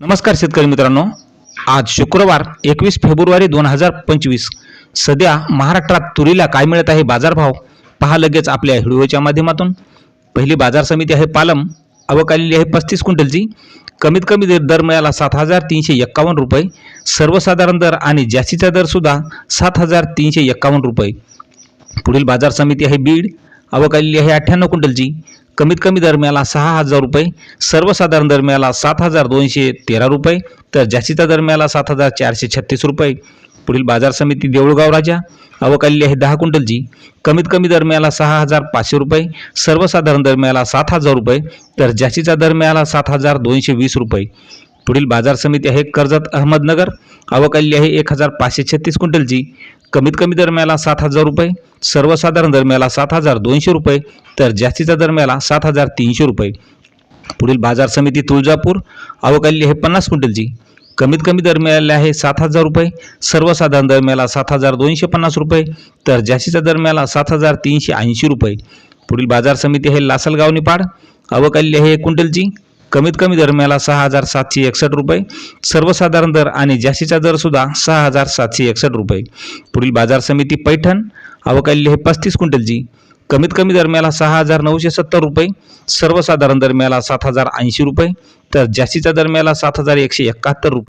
नमस्कार शेतकरी मित्रांनो. आज शुक्रवार एकवीस फेब्रुवारी दोन हजार पंचवीस. सध्या महाराष्ट्रात तुरीला काय मिळत आहे बाजारभाव? पहा लगेच आपल्या व्हिडिओच्या माध्यमातून. पहिली बाजार समिती आहे पालम. आवक आहे पस्तीस क्विंटलची. कमीत कमी दर दर मिळाला सात हजार तीनशे एक्कावन्न रुपये. सर्वसाधारण दर आणि जास्तीचा दरसुद्धा सात हजार तीनशे एक्कावन्न रुपये. पुढील बाजार समिती आहे बीड. अवकालेली आहे अठ्ठ्याण्णव क्विंटलची. कमीत कमी दरम्याला सहा हजार रुपये सर्वसाधारण दरम्याला सात हजार दोनशे तेरा रुपये तर जास्तीचा दरम्याला सात हजार चारशे छत्तीस रुपये. पुढील बाजार समिती देऊळगाव राजा अवकाली आहे दहा क्विंटलची. कमीत कमी दरम्याला सहा हजार पाचशे रुपये सर्वसाधारण दरम्याला सात हजार रुपये तर जास्तीचा दरम्याला सात हजार दोनशे वीस रुपये. पुढील बाजार समिती आहे कर्जत अहमदनगर अवकाली आहे एक हजार पाचशे छत्तीस क्विंटलची. कमीत कमी दरम्याला सात हजार रुपये सर्वसाधारण दरम्याला सात हजार दोनशे रुपये तर जास्तीचा दरम्याला सात हजार तीनशे रुपये. पुढील बाजार समिती तुळजापूर अवकाली आहे पन्नास क्विंटलची. कमीत कमी दर मिळाले आहे सात हजार रुपये सर्वसाधारण दर मिळाला सात हजार दोनशे पन्नास रुपये तर जास्तीचा दर मिळाला सात हजार तीनशे ऐंशी रुपये. पुढील बाजार समिती आहे लासलगाव निपाड अवकाली आहे एक क्विंटलची. कमीत कमी दर मिळाला सहा हजार सातशे एकसष्ट रुपये. सर्वसाधारण दर आणि जास्तीचा दरसुद्धा सहा हजार सातशे एकसष्ट रुपये. पुढील बाजार समिती पैठण आवक हे आहे पस्तीस क्विंटलची कमीत कमी दर मिळाला सहा हजार नऊशे सत्तर रुपये. सर्वसाधारण दर मिळाला सात हजार ऐंशी रुपये. तर जास्तीचा दर मिळाला सात हजार एकशे एकाहत्तर रुपये.